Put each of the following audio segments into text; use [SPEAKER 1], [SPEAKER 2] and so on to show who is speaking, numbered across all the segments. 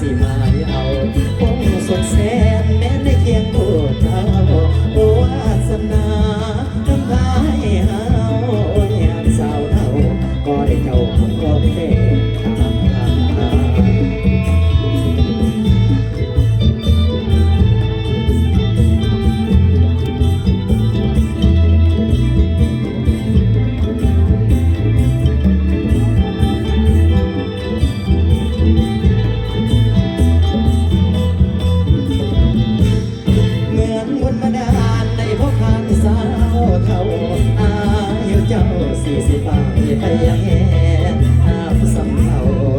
[SPEAKER 1] สิมายเอาคงสดแสนแม้ได้เคียงโคตรเอาโอวาสนาทำให้เฮาอ้ยามสาวเฮาก็ได้เจ้าก็แค่ เขาอายเจ้าสี่สิบปาไปยังแห่อาบสำเขา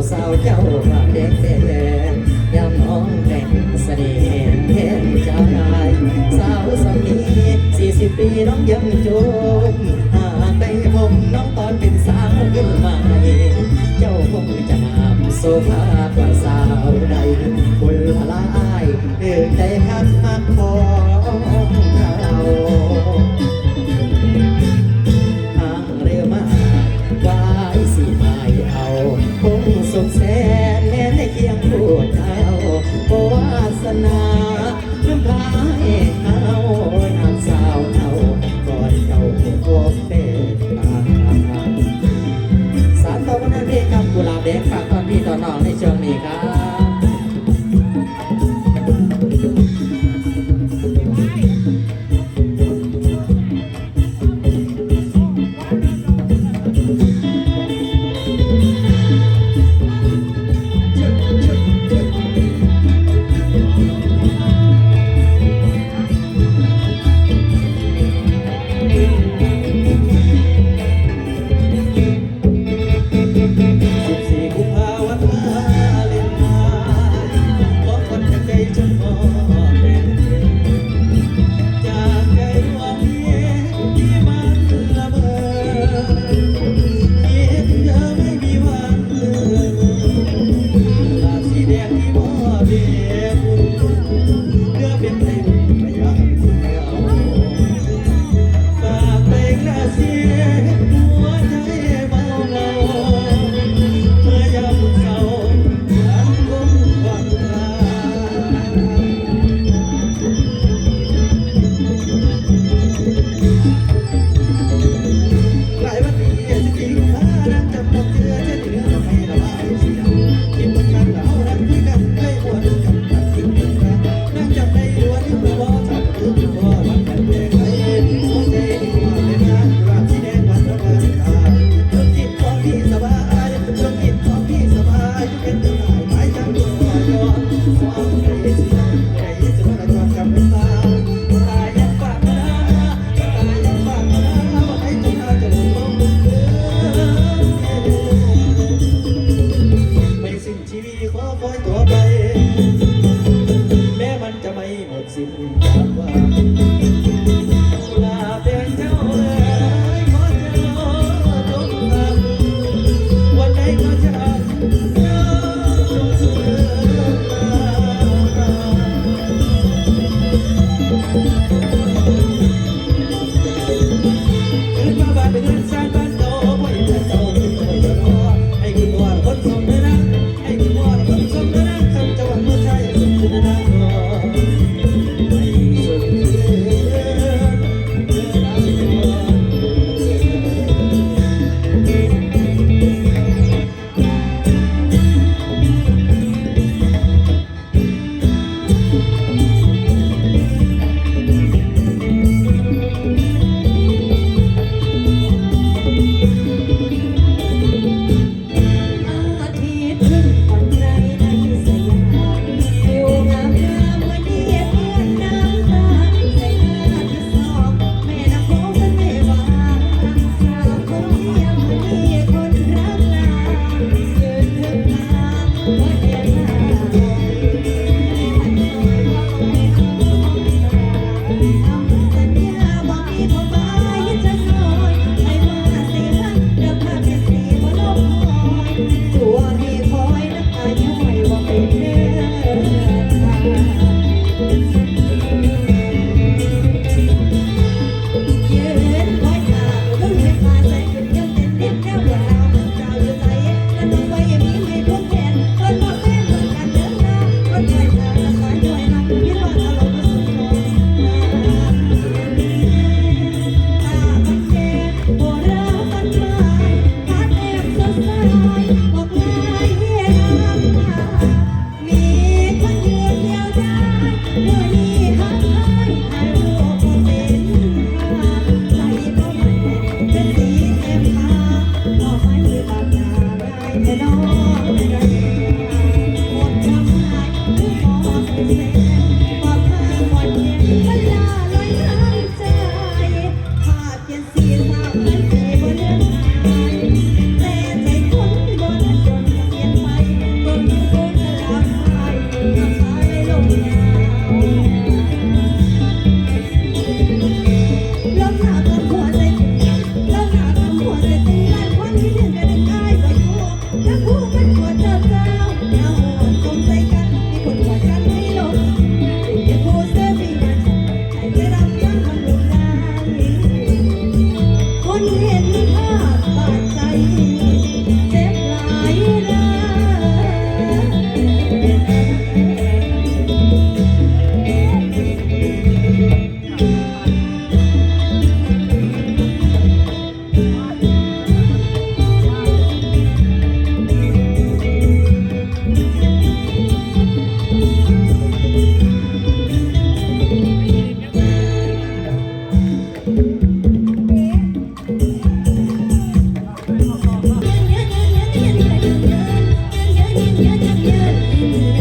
[SPEAKER 1] สาวเจ้าปากแดงแดงยามน้องแต่งเสน่ห์เห็นเจ้านายสาวสำนีสี่สิบปีน้องยังจมอาได้ผมน้องตอนเป็นสาวขึ้นใหม่เจ้าคงจะงาโซฟากว่าสาวใดญพระลายเดินใจพักมากพอ